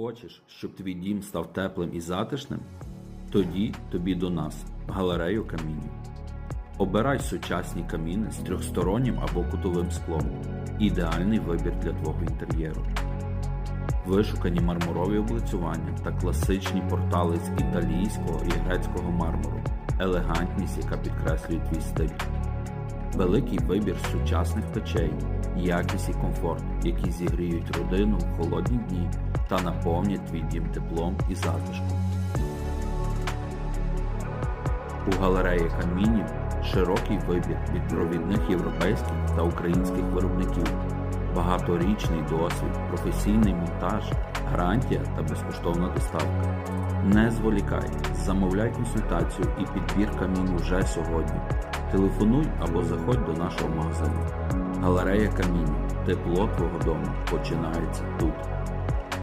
Хочеш, щоб твій дім став теплим і затишним? Тоді тобі до нас, галерею камінів. Обирай сучасні каміни з трьохстороннім або кутовим склом. Ідеальний вибір для твого інтер'єру. Вишукані мармурові облицювання та класичні портали з італійського і грецького мармуру. Елегантність, яка підкреслює твій стиль. Великий вибір сучасних печей, якість і комфорт, які зігріють родину в холодні дні та наповнять твій дім теплом і затишком. У галереї камінів широкий вибір від провідних європейських та українських виробників, багаторічний досвід, професійний монтаж, гарантія та безкоштовна доставка. Не зволікай, замовляй консультацію і підбір камінь вже сьогодні. Телефонуй або заходь до нашого магазину. Галерея камінів. Тепло твого дому починається тут.